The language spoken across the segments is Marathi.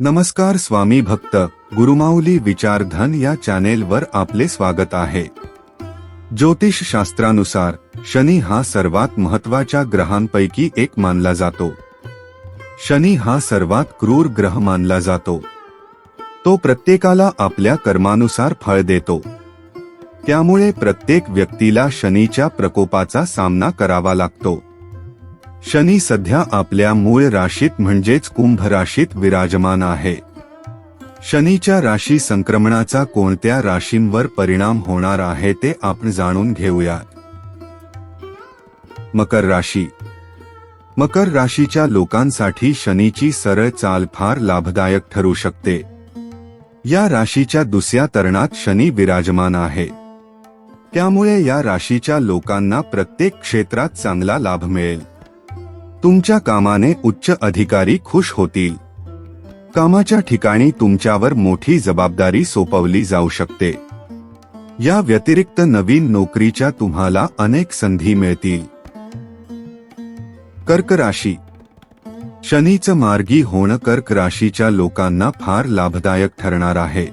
नमस्कार स्वामी भक्त गुरुमाऊली विचारधन या चॅनेलवर आपले स्वागत आहे. ज्योतिष शास्त्रानुसार शनी हा सर्वात महत्त्वाच्या ग्रहांपैकी एक मानला जातो. शनी हा सर्वात क्रूर ग्रह मानला जातो. तो प्रत्येकाला आपल्या कर्मानुसार फळ देतो. त्यामुळे प्रत्येक व्यक्तीला शनीच्या प्रकोपाचा सामना करावा लागतो. शनी सध्या आपल्या मूळ राशीत म्हणजेच कुंभ राशीत विराजमान आहे. शनीच्या राशी संक्रमणाचा कोणत्या राशींवर परिणाम होणार आहे ते आपण जाणून घेऊयात मकर राशी. मकर राशीच्या लोकांसाठी शनीची सरळ चाल फार लाभदायक ठरू शकते. या राशीच्या दुसऱ्या तरणात शनी विराजमान आहे. त्यामुळे या राशीच्या लोकांना प्रत्येक क्षेत्रात चांगला लाभ मिळेल. तुमच्या कामाने उच्च अधिकारी खुश होतील. कामाच्या ठिकाणी तुमच्यावर मोठी जबाबदारी सोपवली जाऊ शकते. या व्यतिरिक्त नवीन नोकरीच्या तुम्हाला अनेक संधी मिळतील. कर्क राशी. शनीचं मार्गी होणं कर्क राशीच्या लोकांना फार लाभदायक ठरणार आहे.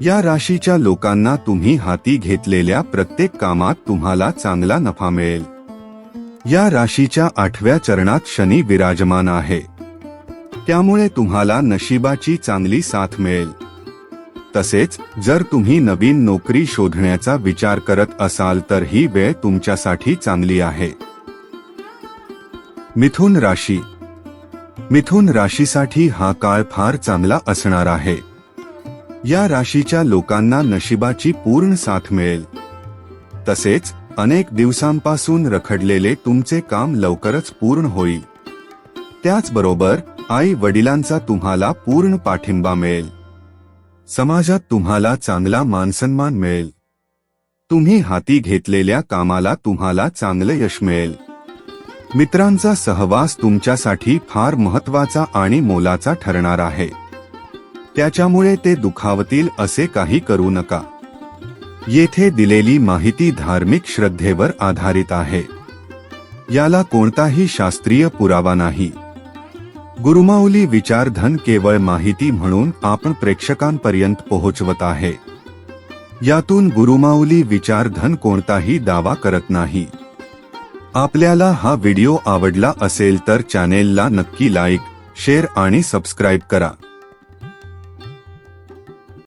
या राशीच्या लोकांना तुम्ही हाती घेतलेल्या प्रत्येक कामात तुम्हाला चांगला नफा मिळेल. या राशीच्या आठव्या चरणात शनी विराजमान आहे. त्यामुळे तुम्हाला नशिबाची चांगली साथ मिळेल. तसेच जर तुम्ही नवीन नोकरी शोधण्याचा विचार करत असाल तर ही वेळ तुमच्यासाठी चांगली आहे. मिथुन राशी. मिथुन राशीसाठी हा काळ फार चांगला असणार आहे. या राशीच्या लोकांना नशिबाची पूर्ण साथ मिळेल. तसेच अनेक दिवसांपासून रखडलेले तुमचे काम लवकरच पूर्ण होईल. त्याचबरोबर आई वडिलांचा तुम्हाला पूर्ण पाठिंबा मिळेल. समाजात तुम्हाला चांगला मानसन्मान मिळेल. तुम्ही हाती घेतलेल्या कामाला तुम्हाला चांगलं यश मिळेल. मित्रांचा सहवास तुमच्यासाठी फार महत्त्वाचा आणि मोलाचा ठरणार आहे. त्याच्यामुळे ते दुखावतील असे काही करू नका. येथे दिलेली माहिती धार्मिक श्रद्धेवर आधारित आहे. याला कोणताही शास्त्रीय पुरावा नाही. गुरुमाऊली विचारधन केवळ माहिती म्हणून आपण प्रेक्षकांपर्यंत पोहोचवत आहे. यातून गुरुमाऊली विचारधन कोणताही दावा करत नाही. आपल्याला हा व्हिडिओ आवडला असेल तर चॅनेलला नक्की लाईक शेअर आणि सबस्क्राईब करा.